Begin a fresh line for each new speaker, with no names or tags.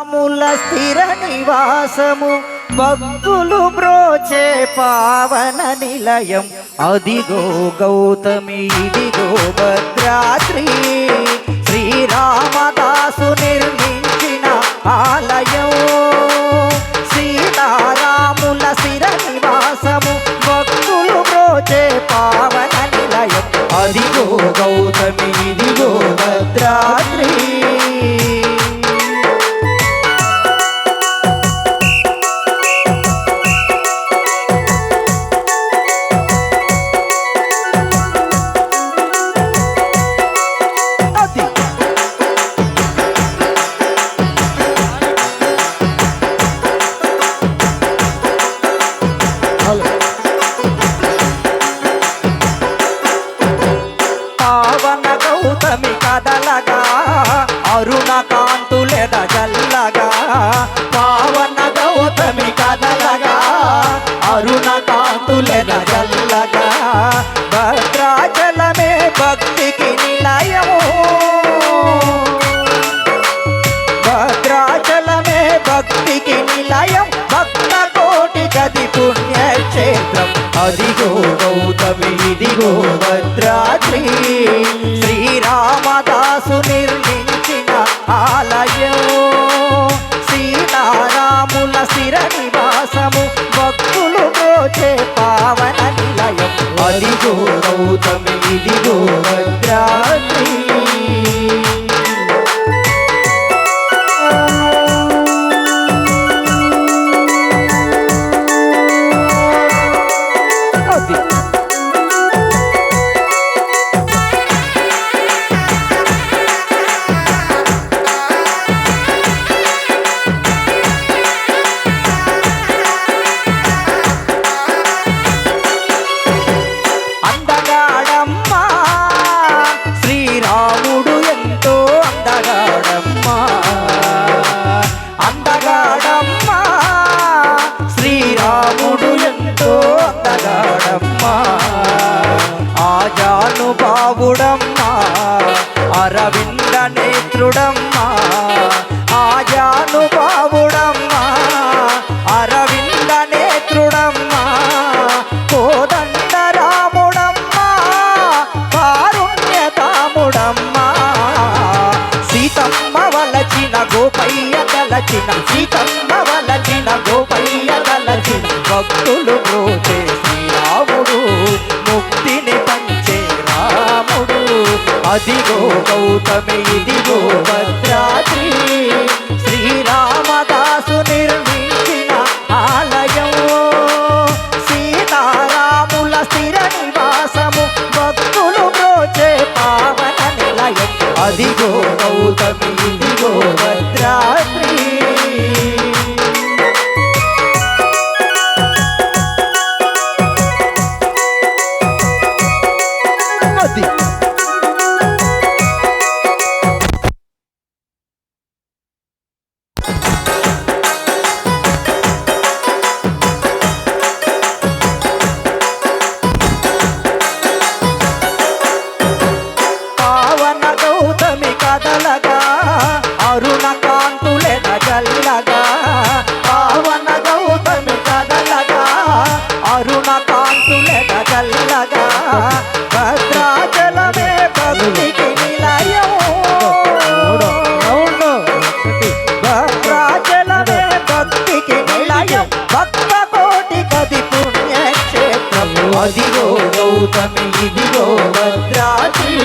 ముల స్థిర నివాసము భక్తులు బ్రోచే పావన నిలయం. అదిగో గౌతమి ఇదిగో భద్రాద్రి శ్రీరామదాసు నిర్మించిన ఆలయం. అదిగో గౌతమి ఇదిగో భద్రాద్రి. శ్రీరామదాసు నిర్మించిన నేత్రుడమ్మా ఆజానుభావుడమ్మా అరవింద నేత్రుడమ్మా కోదండ రాముడమ్మా కారుణ్యతాముడమ్మా సీతమ్మ వలచిన గోపయ్య తలచిన సీతమ్మ వలచిన గోపయ్య తలచిన భక్తులు బ్రోచే శ్రీరాముడు. అదిగో గౌతమి ఇదిగో భద్రాద్రి. శ్రీరామదాసు నిర్మించిన ఆలయం. సీతారాముల స్థిర నివాసము భక్తులు బ్రోచే పావన నిలయం. అదిగో గౌతమి ఇదిగో భద్రాద్రి. అరుణ కాంతులెద జల్లగా పావన గౌతమి కదలగా అరుణ కాంతులెద జల్లగా భద్రాచలమే భక్తికి నిలయం. భద్రాచలమే భక్తికి నిలయం. భక్త కోటి గది పుణ్యక్షేత్రం. అదిగో గౌతమి ఇదిగో భద్రాద్రి